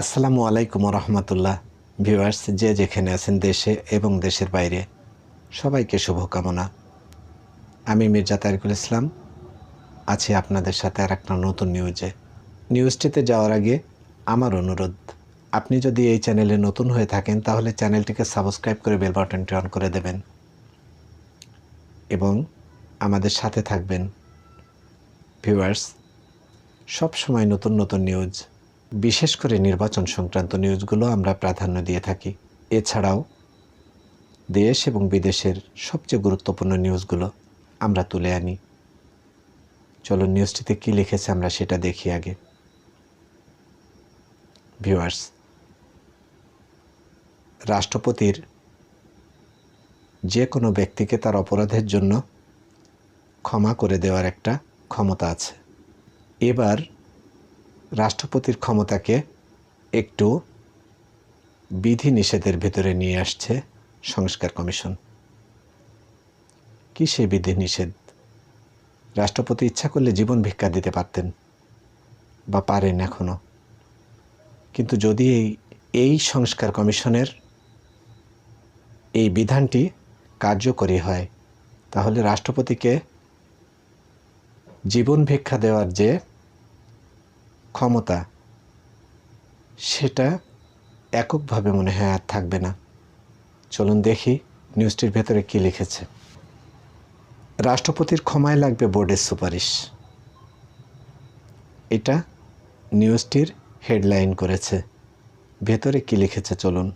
আসসালামু আলাইকুম রহমতুল্লাহ ভিউয়ার্স, যে যেখানে আছেন দেশে এবং দেশের বাইরে, সবাইকে শুভকামনা। আমি মির্জা তারিকুল ইসলাম আছি আপনাদের সাথে আর একটা নতুন নিউজে নিউজটিতে যাওয়ার আগে আমার অনুরোধ, আপনি যদি এই চ্যানেলে নতুন হয়ে থাকেন, তাহলে চ্যানেলটিকে সাবস্ক্রাইব করে বেল বাটনটি অন করে দেবেন। এবং আমাদের সাথে থাকবেন। ভিউয়ার্স সব সময় নতুন নতুন নিউজ বিশেষ করে নির্বাচন সংক্রান্ত নিউজগুলো আমরা প্রাধান্য দিয়ে থাকি। এছাড়াও দেশ এবং বিদেশের সবচেয়ে গুরুত্বপূর্ণ নিউজগুলো আমরা তুলে আনি। চলো নিউজটিতে কী লিখেছে আমরা সেটা দেখি আগে। ভিউয়ার্স রাষ্ট্রপতির যে কোনো ব্যক্তিকে তার অপরাধের জন্য ক্ষমা করে দেওয়ার একটা ক্ষমতা আছে। এবার রাষ্ট্রপতির ক্ষমতাকে একটু বিধি নিষেধের ভেতরে নিয়ে আসছে সংস্কার কমিশন। কী সেই বিধি নিষেধ রাষ্ট্রপতি ইচ্ছা করলে জীবন ভিক্ষা দিতে পারতেন বা পারেন এখনও কিন্তু যদি এই এই সংস্কার কমিশনের এই বিধানটি কার্যকরী হয়, তাহলে রাষ্ট্রপতিকে জীবন ভিক্ষা দেওয়ার যে ক্ষমতা, সেটা এককভাবে মনে হয় আর থাকবে না। চলুন দেখি নিউজটির ভেতরে কী লিখেছে। রাষ্ট্রপতির ক্ষমায় লাগবে বোর্ডের সুপারিশ। এটা নিউজটির হেডলাইন করেছে। ভেতরে কী লিখেছে চলুন।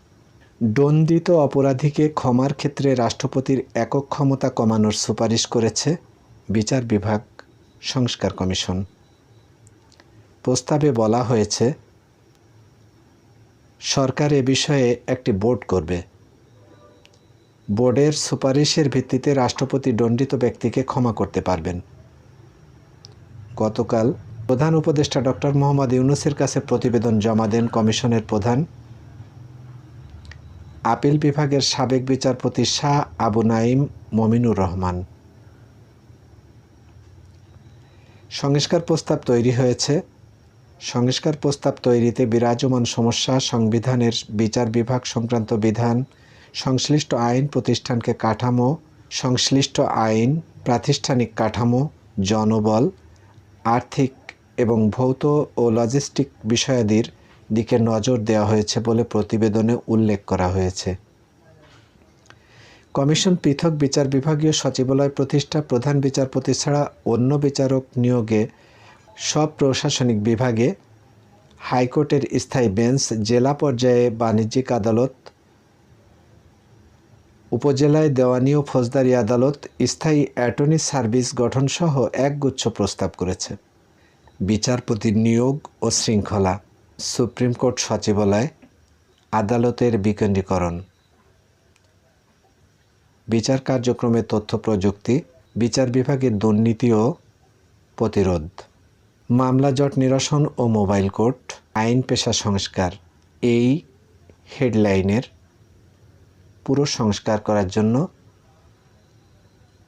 দণ্ডিত অপরাধীকে ক্ষমার ক্ষেত্রে রাষ্ট্রপতির একক ক্ষমতা কমানোর সুপারিশ করেছে বিচার বিভাগ, সংস্কার কমিশন। প্রস্তাবে বলা হয়েছে, সরকার এ বিষয়ে একটি বোর্ড করবে। বোর্ডের সুপারিশের ভিত্তিতে রাষ্ট্রপতি দণ্ডিত ব্যক্তিকে ক্ষমা করতে পারবেন। গতকাল প্রধান উপদেষ্টা ডক্টর মোহাম্মদ ইউনুসের কাছে প্রতিবেদন জমা দেন কমিশনের প্রধান। আপিল বিভাগের সাবেক বিচারপতি শাহ আবু নাইম মমিনুর রহমান। সংস্কার প্রস্তাব তৈরি হয়েছে। সংস্কার প্রস্তাব তৈরিতে বিরাজমান সমস্যা সংবিধানের বিচার বিভাগ সংক্রান্ত বিধান সংশ্লিষ্ট আইন প্রতিষ্ঠানকে কাঠামো, সংশ্লিষ্ট আইন, প্রাতিষ্ঠানিক কাঠামো, জনবল, আর্থিক এবং ভৌত ও লজিস্টিক বিষয়াদির দিকে নজর দেওয়া হয়েছে বলে প্রতিবেদনে উল্লেখ করা হয়েছে। কমিশন পৃথক বিচার বিভাগীয় সচিবালয় প্রতিষ্ঠা, প্রধান বিচারপতি ছাড়া অন্য বিচারক নিয়োগে সব প্রশাসনিক বিভাগে হাইকোর্টের স্থায়ী বেঞ্চ, জেলা পর্যায়ে বাণিজ্যিক আদালত উপজেলায় দেওয়ানি ও ফৌজদারি আদালত স্থায়ী অ্যাটর্নি সার্ভিস গঠনসহ একগুচ্ছ প্রস্তাব করেছে। বিচারপতির নিয়োগ ও শৃঙ্খলা, সুপ্রিম কোর্ট সচিবালয়, আদালতের বিকেন্দ্রীকরণ। বিচার কার্যক্রমে তথ্য প্রযুক্তি, বিচার বিভাগের দুর্নীতি ও প্রতিরোধ। মামলা জট নিরসন ও মোবাইল কোর্ট, আইন পেশা সংস্কার, এই হেডলাইনের পুরো সংস্কার করার জন্য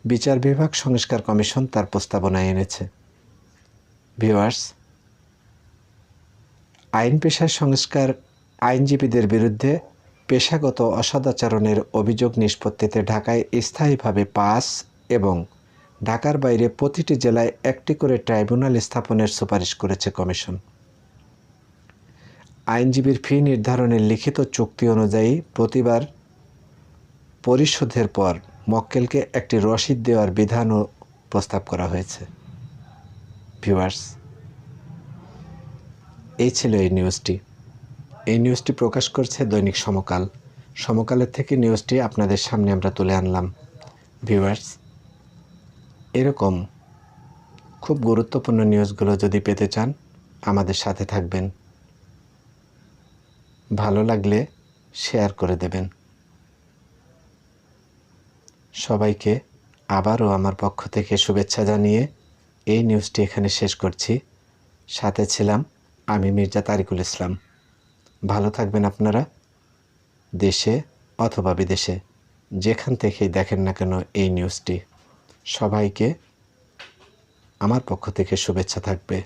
বিচার বিভাগ সংস্কার কমিশন তার প্রস্তাবনায় এনেছে। ভিওয়ার্স আইন পেশার সংস্কার আইনজীবীদের বিরুদ্ধে পেশাগত অসদাচরণের অভিযোগ নিষ্পত্তিতে ঢাকায় স্থায়ীভাবে পাস এবং ঢাকার বাইরে প্রতিটি জেলায় একটি করে ট্রাইব্যুনাল স্থাপনের সুপারিশ করেছে কমিশন। আইনজীবীর ফি নির্ধারণের লিখিত চুক্তি অনুযায়ী প্রতিবার পরিশোধের পর মক্কেলকে একটি রসিদ দেওয়ার বিধানও প্রস্তাব করা হয়েছে। ভিউয়ার্স, এই ছিল এই নিউজটি। এই নিউজটি প্রকাশ করছে দৈনিক সমকাল। সমকালের থেকে নিউজটি আপনাদের সামনে আমরা তুলে আনলাম। ভিউয়ার্স, এরকম খুব গুরুত্বপূর্ণ নিউজগুলো যদি পেতে চান, আমাদের সাথে থাকবেন। ভালো লাগলে শেয়ার করে দেবেন। সবাইকে আবারও আমার পক্ষ থেকে শুভেচ্ছা জানিয়ে এই নিউজটি এখানে শেষ করছি। সাথে ছিলাম আমি মির্জা তারিকুল ইসলাম। ভালো থাকবেন আপনারা, দেশে অথবা বিদেশে, যেখান থেকেই দেখেন না কেন এই নিউজটি। সবাইকে আমার পক্ষ থেকে শুভেচ্ছা থাকবে।